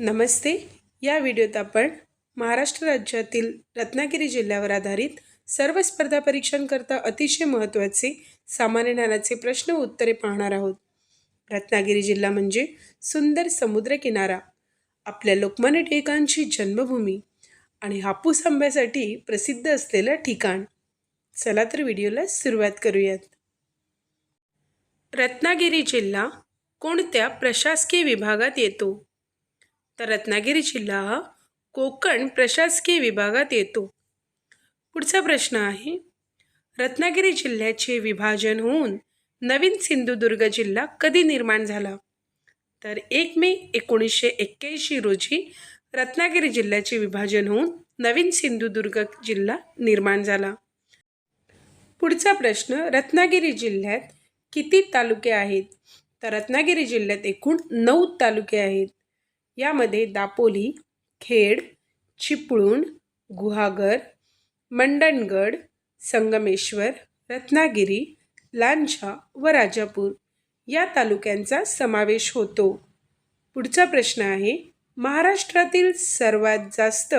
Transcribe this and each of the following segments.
नमस्ते. या व्हिडिओत आपण महाराष्ट्र राज्यातील रत्नागिरी जिल्ह्यावर आधारित सर्व स्पर्धा परीक्षांकरता अतिशय महत्त्वाचे सामान्य ज्ञानाचे प्रश्न उत्तरे पाहणार आहोत. रत्नागिरी जिल्हा म्हणजे सुंदर समुद्रकिनारा आपल्या लोकमान्य टिळकांची जन्मभूमी आणि हापूस आंब्यासाठी प्रसिद्ध असलेलं ठिकाण. चला तर व्हिडिओला सुरुवात करूयात. रत्नागिरी जिल्हा कोणत्या प्रशासकीय विभागात येतो? तर रत्नागिरी जिल्हा हा कोकण प्रशासकीय विभागात येतो. पुढचा प्रश्न आहे रत्नागिरी जिल्ह्याचे विभाजन होऊन नवीन सिंधुदुर्ग जिल्हा कधी निर्माण झाला? तर एक मे एकोणीसशे एक्क्याऐंशी रोजी रत्नागिरी जिल्ह्याचे विभाजन होऊन नवीन सिंधुदुर्ग जिल्हा निर्माण झाला. पुढचा प्रश्न रत्नागिरी जिल्ह्यात किती तालुके आहेत? तर रत्नागिरी जिल्ह्यात एकूण नऊ तालुके आहेत. यामध्ये दापोली खेड चिपळूण गुहागर मंडणगड संगमेश्वर रत्नागिरी लांजा व राजापूर या तालुक्यांचा समावेश होतो. पुढचा प्रश्न आहे महाराष्ट्रातील सर्वात जास्त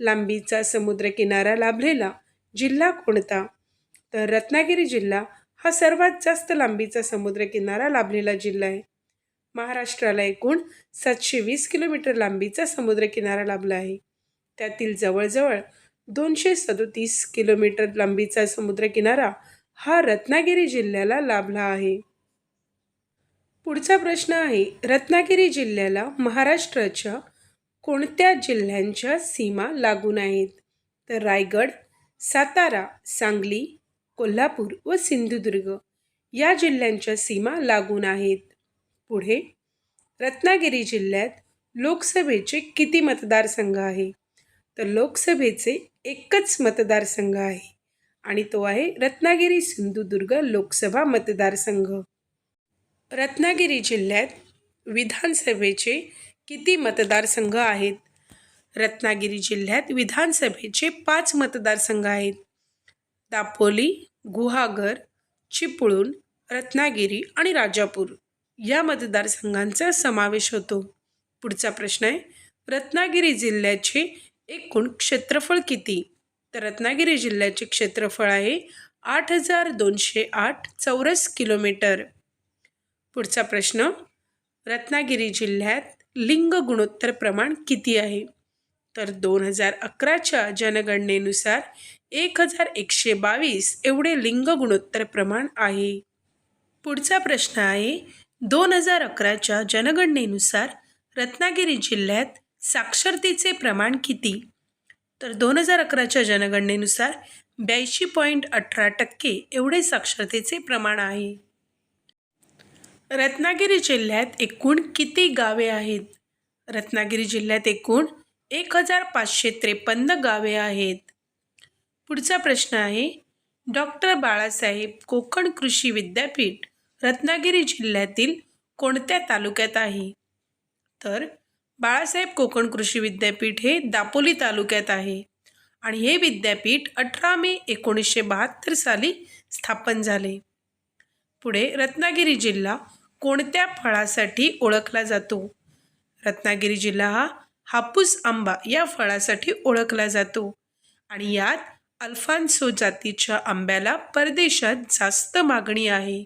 लांबीचा समुद्रकिनारा लाभलेला जिल्हा कोणता? तर रत्नागिरी जिल्हा हा सर्वात जास्त लांबीचा समुद्रकिनारा लाभलेला जिल्हा आहे. महाराष्ट्राला एकूण सातशे वीस किलोमीटर लांबीचा समुद्रकिनारा लाभला आहे. त्यातील जवळजवळ दोनशे सदोतीस किलोमीटर लांबीचा समुद्रकिनारा हा रत्नागिरी जिल्ह्याला लाभला आहे. पुढचा प्रश्न आहे रत्नागिरी जिल्ह्याला महाराष्ट्राच्या कोणत्या जिल्ह्यांच्या सीमा लागून आहेत? तर रायगड सातारा सांगली कोल्हापूर व सिंधुदुर्ग या जिल्ह्यांच्या सीमा लागून आहेत. पुढे? रत्नागिरी जिल्ह्यात लोकसभेचे किती मतदारसंघ आहे? तर लोकसभेचे एकच मतदारसंघ आहे आणि तो आहे रत्नागिरी सिंधुदुर्ग लोकसभा मतदारसंघ. रत्नागिरी जिल्ह्यात विधानसभेचे किती मतदारसंघ आहेत? रत्नागिरी जिल्ह्यात विधानसभेचे पाच मतदारसंघ आहेत. दापोली गुहागर चिपळूण रत्नागिरी आणि राजापूर. या मतदारसंघांचा समावेश होतो. पुढचा प्रश्न आहे रत्नागिरी जिल्ह्याचे एकूण क्षेत्रफळ किती? तर रत्नागिरी जिल्ह्याचे क्षेत्रफळ आहे आठ हजार दोनशे आठ चौरस किलोमीटर. पुढचा प्रश्न रत्नागिरी जिल्ह्यात लिंग गुणोत्तर प्रमाण किती आहे? तर दोन हजार अकराच्या जनगणनेनुसार एक हजार एकशे बावीस एवढे लिंग गुणोत्तर प्रमाण आहे. पुढचा प्रश्न आहे दोन हजार अकराच्या जनगणनेनुसार रत्नागिरी जिल्ह्यात साक्षरतेचे प्रमाण किती? तर दोन हजार अकराच्या जनगणनेनुसार ब्याऐंशी पॉईंट अठरा टक्के एवढे साक्षरतेचे प्रमाण आहे. रत्नागिरी जिल्ह्यात एकूण किती गावे आहेत? रत्नागिरी जिल्ह्यात एकूण एक हजार पाचशे त्रेपन्न गावे आहेत. पुढचा प्रश्न आहे डॉक्टर बाळासाहेब कोकण कृषी विद्यापीठ रत्नागिरी जिल्ह्यातील कोणत्या तालुक्यात आहे? तर बाळासाहेब कोकण कृषी विद्यापीठ हे दापोली तालुक्यात आहे आणि हे विद्यापीठ अठरा मे एकोणीसशे बहात्तर साली स्थापन झाले. पुढे रत्नागिरी जिल्हा कोणत्या फळासाठी ओळखला जातो? रत्नागिरी जिल्हा हा हापूस आंबा या फळासाठी ओळखला जातो आणि यात अल्फान्सो जातीच्या आंब्याला परदेशात जास्त मागणी आहे.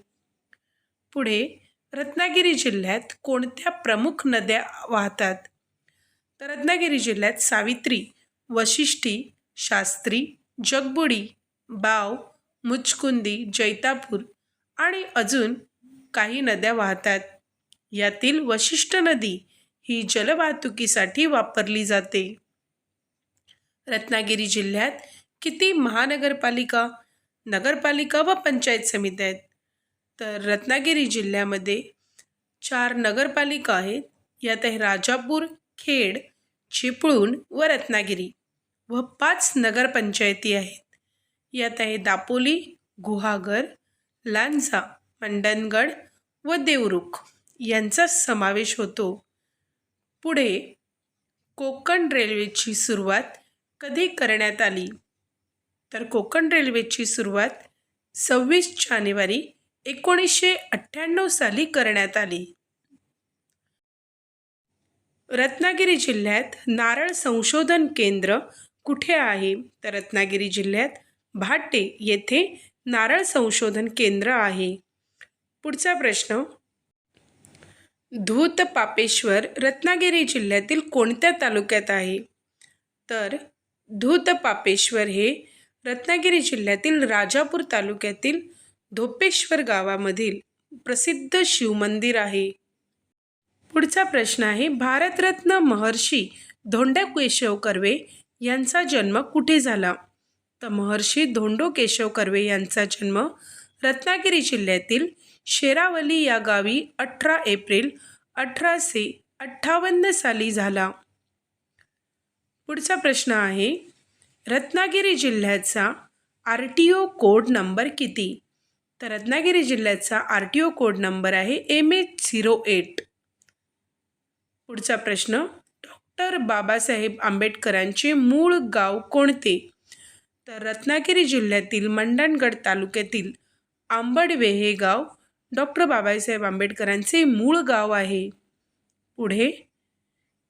पुढे रत्नागिरी जिल्ह्यात कोणत्या प्रमुख नद्या वाहतात? तर रत्नागिरी जिल्ह्यात सावित्री वशिष्ठी शास्त्री जगबुडी बाव मुचकुंदी जैतापूर आणि अजून काही नद्या वाहतात. यातील वशिष्ठ नदी ही जलवाहतुकीसाठी वापरली जाते. रत्नागिरी जिल्ह्यात किती महानगरपालिका नगरपालिका व पंचायत समित्या आहेत? तर रत्नागिरी जिल्ह्यामध्ये चार नगरपालिका आहेत. यात आहे राजापूर खेड चिपळूण व रत्नागिरी व पाच नगरपंचायती आहेत. यात आहे दापोली गुहागर लांजा मंडणगड व देवरुख यांचा समावेश होतो. पुढे कोकण रेल्वेची सुरुवात कधी करण्यात आली? तर कोकण रेल्वेची सुरुवात सव्वीस जानेवारी एकोणीसशे अठ्ठ्याण्णव साली करण्यात आली. रत्नागिरी जिल्ह्यात नारळ संशोधन केंद्र कुठे आहे? तर रत्नागिरी जिल्ह्यात भाटे येथे नारळ संशोधन केंद्र आहे. पुढचा प्रश्न. धूत पापेश्वर रत्नागिरी जिल्ह्यातील कोणत्या तालुक्यात आहे? तर धूत पापेश्वर हे रत्नागिरी जिल्ह्यातील राजापूर तालुक्यातील धोपेश्वर गावामधील प्रसिद्ध शिवमंदिर आहे. पुढचा प्रश्न आहे भारतरत्न महर्षी धोंड्या केशव कर्वे यांचा जन्म कुठे झाला? तर महर्षी धोंडो केशव कर्वे यांचा जन्म रत्नागिरी जिल्ह्यातील शेरावली या गावी अठरा एप्रिल अठराशे अठ्ठावन्न साली झाला. पुढचा प्रश्न आहे रत्नागिरी जिल्ह्याचा R T O code number किती? तर रत्नागिरी जिल्ह्याचा R T O code number आहे एम एच झिरो एट. पुढचा प्रश्न डॉक्टर बाबासाहेब आंबेडकरांचे मूळ गाव कोणते? तर रत्नागिरी जिल्ह्यातील मंडणगड तालुक्यातील आंबडवे हे गाव डॉक्टर बाबासाहेब आंबेडकरांचे मूळ गाव आहे. पुढे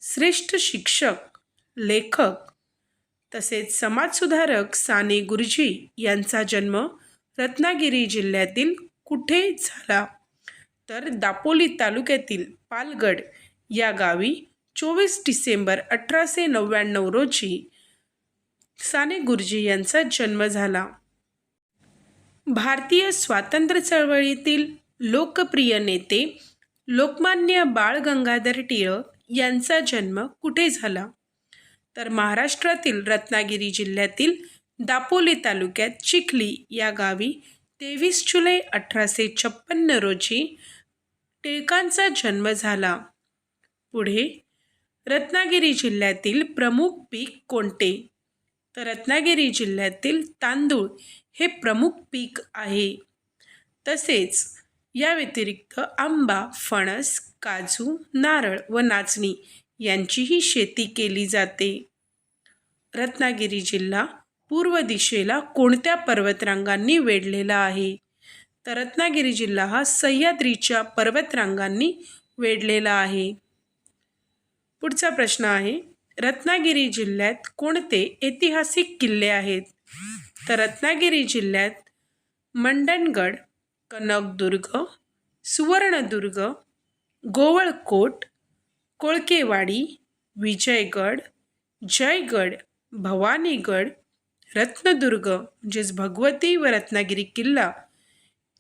श्रेष्ठ शिक्षक लेखक तसेच समाजसुधारक साने गुरुजी यांचा जन्म रत्नागिरी जिल्ह्यातील कुठे झाला? तर दापोली तालुक्यातील पालगड या गावी चोवीस डिसेंबर अठराशे नव्याण्णव रोजी साने गुरुजी यांचा जन्म झाला. भारतीय स्वातंत्र्य चळवळीतील लोकप्रिय नेते लोकमान्य बाळ गंगाधर टिळक यांचा जन्म कुठे झाला? तर महाराष्ट्रातील रत्नागिरी जिल्ह्यातील दापोली तालुक्यात चिखली या गावी तेवीस जुलै अठराशे छप्पन्न रोजी टिळकांचा जन्म झाला. पुढे रत्नागिरी जिल्ह्यातील प्रमुख पीक कोणते? तर रत्नागिरी जिल्ह्यातील तांदूळ हे प्रमुख पीक आहे. तसेच या व्यतिरिक्त आंबा फणस काजू नारळ व नाचणी यांचीही शेती केली जाते. रत्नागिरी जिल्हा पूर्व दिशेला कोणत्या पर्वतरांगांनी वेढलेला आहे? तर रत्नागिरी जिल्हा हा सह्याद्रीच्या पर्वतरांगांनी वेढलेला आहे. पुढचा प्रश्न आहे रत्नागिरी जिल्ह्यात कोणते ऐतिहासिक किल्ले आहेत? तर रत्नागिरी जिल्ह्यात मंडणगड कनकदुर्ग सुवर्णदुर्ग गोवळकोट कोळकेवाडी विजयगड जयगड भवानीगड रत्नदुर्ग म्हणजेच भगवती व रत्नागिरी किल्ला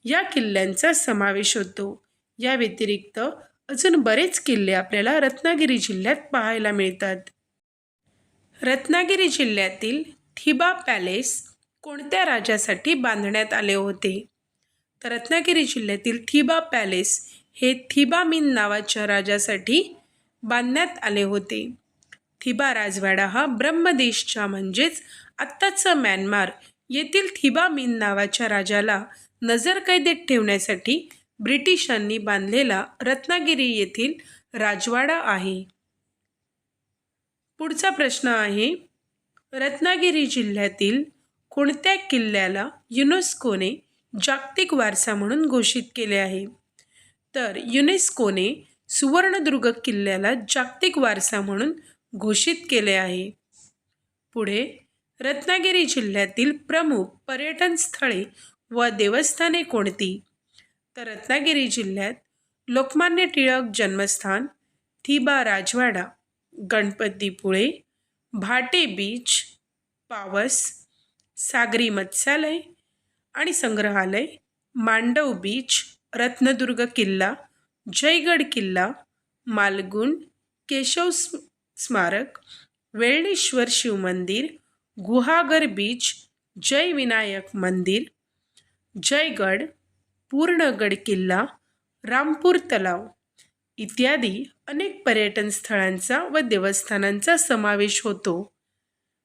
या किल्ल्यांचा समावेश होतो. या व्यतिरिक्त अजून बरेच किल्ले आपल्याला रत्नागिरी जिल्ह्यात पाहायला मिळतात. रत्नागिरी जिल्ह्यातील थिबा पॅलेस कोणत्या राजासाठी बांधण्यात आले होते? तर रत्नागिरी जिल्ह्यातील थिबा पॅलेस हे थिबामिन नावाच्या राजासाठी बांधण्यात आले होते. थिबा राजवाडा हा ब्रह्मदेशच्या म्हणजेच आत्ताचं म्यानमार येथील थिबामिन नावाच्या राजाला नजरकैदेत ठेवण्यासाठी ब्रिटिशांनी बांधलेला रत्नागिरी येथील राजवाडा आहे. पुढचा प्रश्न आहे रत्नागिरी जिल्ह्यातील कोणत्या किल्ल्याला युनेस्कोने जागतिक वारसा म्हणून घोषित केले आहे? तर युनेस्कोने सुवर्णदुर्ग किल्ल्याला जागतिक वारसा म्हणून घोषित केले आहे. पुढे रत्नागिरी जिल्ह्यातील प्रमुख पर्यटन स्थळे व देवस्थाने कोणती? तर रत्नागिरी जिल्ह्यात लोकमान्य टिळक जन्मस्थान थिबा राजवाडा गणपतीपुळे भाटे बीच पावस सागरी मत्स्यालय आणि संग्रहालय मांडव बीच रत्नदुर्ग किल्ला जयगड किल्ला मालगुण केशव स्म स्मारक वेळणेश्वर शिवमंदिर गुहागर बीच जय विनायक मंदिर जयगड पूर्णगड किल्ला रामपूर तलाव इत्यादी अनेक पर्यटन स्थळांचा व देवस्थानांचा समावेश होतो.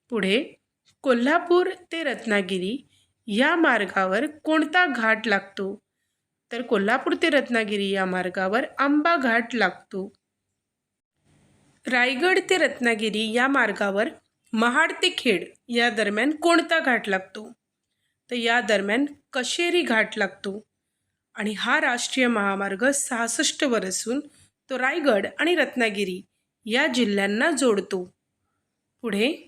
पुढे कोल्हापूर ते रत्नागिरी या मार्गावर कोणता घाट लागतो? तर कोल्हापूर ते रत्नागिरी या मार्गावर आंबा घाट लागतो. रायगड ते रत्नागिरी या मार्गावर महाड ते खेड या दरम्यान कोणता घाट लागतो? तर या दरम्यान कशेरी घाट लागतो? आणि हा राष्ट्रीय महामार्ग सहासष्टवर असून तो रायगड आणि रत्नागिरी या जिल्ह्यांना जोडतो. पुढे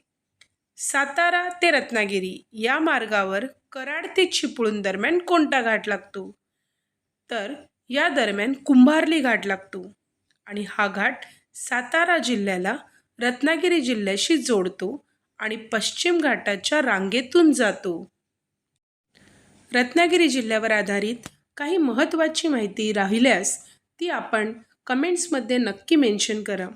सातारा ते रत्नागिरी या मार्गावर कराड ते चिपळूण दरम्यान कोणता घाट लागतो? तर या दरम्यान कुंभारली घाट लागतो. आणि हा घाट सातारा जिल्ह्याला रत्नागिरी जिल्ह्याशी जोडतो आणि पश्चिम घाटाच्या रांगेतून जातो. रत्नागिरी जिल्ह्यावर आधारित काही महत्त्वाची माहिती राहिल्यास ती आपण कमेंट्समध्ये नक्की मेन्शन करा.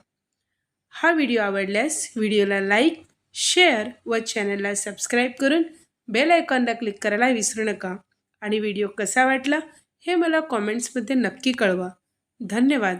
हा व्हिडिओ आवडल्यास व्हिडिओला लाईक शेअर व चॅनलला सबस्क्राईब करून बेल आयकॉनला क्लिक करायला विसरू नका. आणि व्हिडिओ कसा वाटला हे मला कॉमेंट्समध्ये नक्की कळवा. धन्यवाद.